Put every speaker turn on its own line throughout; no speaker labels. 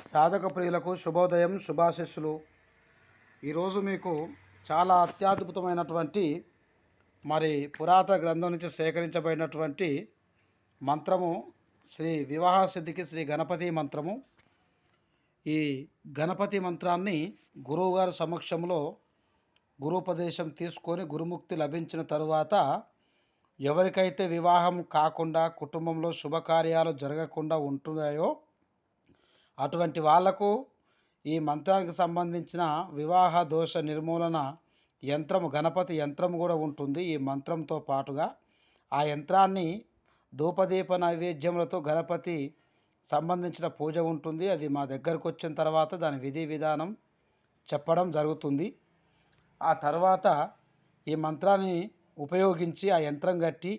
సాధక ప్రియులకు శుభోదయం శుభాశిస్సులు. ఈరోజు మీకు చాలా అత్యద్భుతమైనటువంటి మరి పురాతన గ్రంథం నుంచి సేకరించబడినటువంటి మంత్రము శ్రీ వివాహ సిద్ధికి శ్రీ గణపతి మంత్రము. ఈ గణపతి మంత్రాన్ని గురువుగారి సమక్షంలో గురుపదేశం తీసుకొని గురుముక్తి లభించిన తరువాత ఎవరికైతే వివాహం కాకుండా కుటుంబంలో శుభకార్యాలు జరగకుండా ఉంటున్నాయో అటువంటి వాళ్ళకు ఈ మంత్రానికి సంబంధించిన వివాహ దోష నిర్మూలన యంత్రము గణపతి యంత్రం కూడా ఉంటుంది. ఈ మంత్రంతో పాటుగా ఆ యంత్రాన్ని ధూపదీప నైవేద్యములతో గణపతి సంబంధించిన పూజ ఉంటుంది. అది మా దగ్గరకు వచ్చిన తర్వాత దాని విధి విధానం చెప్పడం జరుగుతుంది. ఆ తర్వాత ఈ మంత్రాన్ని ఉపయోగించి ఆ యంత్రం కట్టి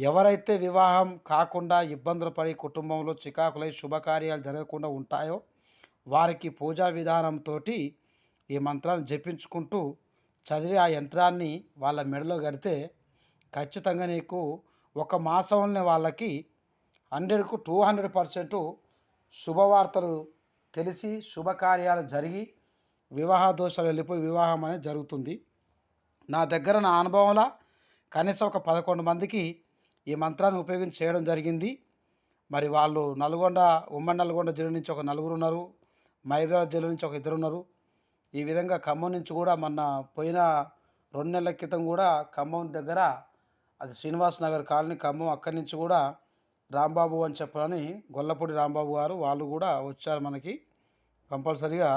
ఎవరైతే వివాహం కాకుండా ఇబ్బందులు పడి కుటుంబంలో చికాకులై శుభకార్యాలు జరగకుండా ఉంటాయో వారికి పూజా విధానంతో ఈ మంత్రాన్ని జపించుకుంటూ చదివి ఆ యంత్రాన్ని వాళ్ళ మెడలో కడితే ఖచ్చితంగా నీకు ఒక మాసంలోనే వాళ్ళకి హండ్రెడ్కు టూ హండ్రెడ్ పర్సెంట్ శుభవార్తలు తెలిసి శుభకార్యాలు జరిగి వివాహ దోషాలు వెళ్ళిపోయి వివాహం అనేది జరుగుతుంది. నా దగ్గర నా అనుభవంలో కనీసం ఒక పదకొండు మందికి ఈ మంత్రాన్ని ఉపయోగించి చేయడం జరిగింది. మరి వాళ్ళు నల్గొండ ఉమ్మడి నల్గొండ జిల్లా నుంచి ఒక నలుగురు ఉన్నారు. మహబూబాబాద్ జిల్లా నుంచి ఒక ఇద్దరు ఉన్నారు. ఈ విధంగా ఖమ్మం నుంచి కూడా మొన్న పోయిన రెండు నెలల క్రితం కూడా ఖమ్మం దగ్గర అది శ్రీనివాస్ నగర్ కాలనీ ఖమ్మం అక్కడి నుంచి కూడా రాంబాబు అని చెప్పని గొల్లపూడి రాంబాబు గారు వాళ్ళు కూడా వచ్చారు మనకి కంపల్సరిగా.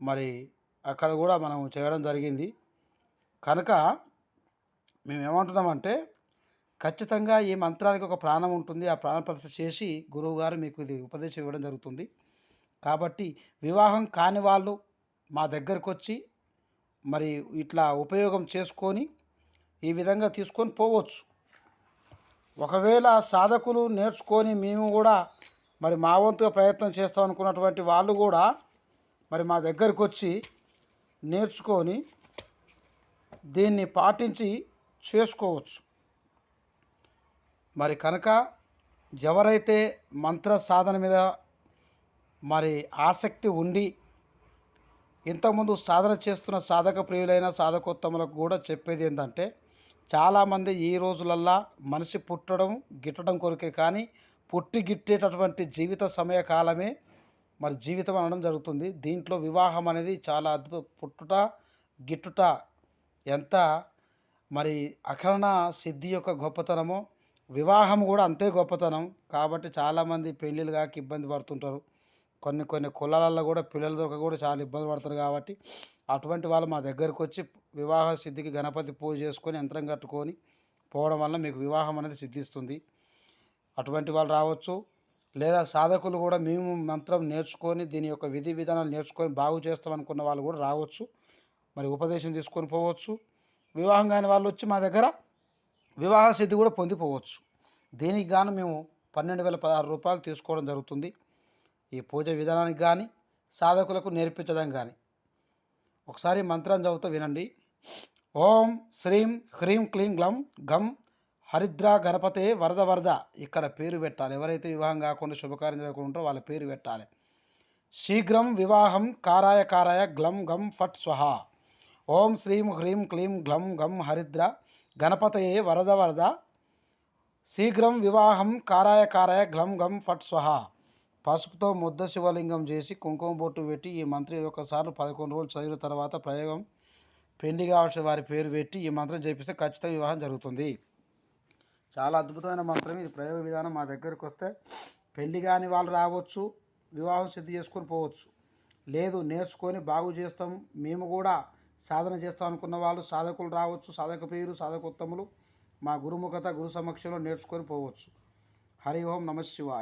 మరి అక్కడ కూడా మనం చేయడం జరిగింది. కనుక మేము ఏమంటున్నామంటే ఖచ్చితంగా ఈ మంత్రానికి ఒక ప్రాణం ఉంటుంది. ఆ ప్రాణ ప్రదర్శన చేసి గురువుగారు మీకు ఇది ఉపదేశం ఇవ్వడం జరుగుతుంది. కాబట్టి వివాహం కాని వాళ్ళు మా దగ్గరకు వచ్చి మరి ఇట్లా ఉపయోగం చేసుకొని ఈ విధంగా తీసుకొని పోవచ్చు. ఒకవేళ సాధకులు నేర్చుకొని మేము కూడా మరి మా వంతుగా ప్రయత్నం చేస్తాం అనుకున్నటువంటి వాళ్ళు కూడా మరి మా దగ్గరకు వచ్చి నేర్చుకొని దీన్ని పాటించి చేసుకోవచ్చు. మరి కనుక ఎవరైతే మంత్ర సాధన మీద మరి ఆసక్తి ఉండి ఇంతకుముందు సాధన చేస్తున్న సాధక ప్రియులైన సాధకోత్తములకు కూడా చెప్పేది ఏంటంటే చాలామంది ఈ రోజులల్లా మనిషి పుట్టడం గిట్టడం కొరకే కానీ పుట్టి గిట్టేటటువంటి జీవిత సమయ కాలమే మరి జీవితం అనడం జరుగుతుంది. దీంట్లో వివాహం అనేది చాలా అద్భుత పుట్టుట గిట్టుట ఎంత మరి అఖరణ సిద్ధి యొక్క గొప్పతనమో వివాహం కూడా అంతే గొప్పతనం. కాబట్టి చాలామంది పెళ్ళిళ్ళు కాక ఇబ్బంది పడుతుంటారు. కొన్ని కొన్ని కులాలలో కూడా పిల్లల దొరక కూడా చాలా ఇబ్బంది పడతారు కాబట్టి అటువంటి వాళ్ళు మా దగ్గరకు వచ్చి వివాహ సిద్ధికి గణపతి పూజ చేసుకొని యంత్రం కట్టుకొని పోవడం వల్ల మీకు వివాహం అనేది సిద్ధిస్తుంది. అటువంటి వాళ్ళు రావచ్చు. లేదా సాధకులు కూడా మేము మంత్రం నేర్చుకొని దీని యొక్క విధి విధానాలు నేర్చుకొని బాగు చేస్తాం అనుకున్న వాళ్ళు కూడా రావచ్చు. మరి ఉపదేశం తీసుకొని పోవచ్చు. వివాహం కాని వాళ్ళు వచ్చి మా దగ్గర వివాహ సిద్ధి కూడా పొందిపోవచ్చు. దీనికి గాను మేము పన్నెండు వేల పదహారు రూపాయలు తీసుకోవడం జరుగుతుంది. ఈ పూజ విధానానికి కానీ సాధకులకు నేర్పించడం కానీ ఒకసారి మంత్రం చదువుతూ వినండి. ఓం శ్రీం హ్రీం క్లీం గ్లం గం హరిద్ర గణపతే వరద వరద ఇక్కడ పేరు పెట్టాలి. ఎవరైతే వివాహం కాకుండా శుభకార్యం జరగకుండా ఉంటారో వాళ్ళ పేరు పెట్టాలి. శీఘ్రం వివాహం కారాయ కారాయ గ్లం గం ఫట్ స్వహ. ఓం శ్రీం హ్రీం క్లీం గ్లం గం హరిద్ర గణపతయే వరద వరద శీఘ్రం వివాహం కారాయ కారాయ గ్లం గం ఫట్ స్వహ. పసుపుతో ముద్ద శివలింగం చేసి కుంకుమ బొట్టు పెట్టి ఈ మంత్రం ఒకసారి పదకొండు రోజులు చదివిన తర్వాత ప్రయోగం పెళ్ళి కావాల్సిన వారి పేరు పెట్టి ఈ మంత్రం చేపిస్తే ఖచ్చితంగా వివాహం జరుగుతుంది. చాలా అద్భుతమైన మంత్రం ఇది. ప్రయోగ విధానం మా దగ్గరికి వస్తే పెళ్ళి కాని వాళ్ళు రావచ్చు వివాహం సిద్ధి చేసుకొని పోవచ్చు. లేదు నేర్చుకొని బాగు చేస్తాం. మేము కూడా సాధన చేస్తాం అనుకున్న వాళ్ళు సాధకులు రావచ్చు సాధక పేరు సాధకోత్తములు. మా గురుముఖత గురు సమక్షంలో నేర్చుకొని పోవచ్చు. హరి ఓం నమ శివాయ.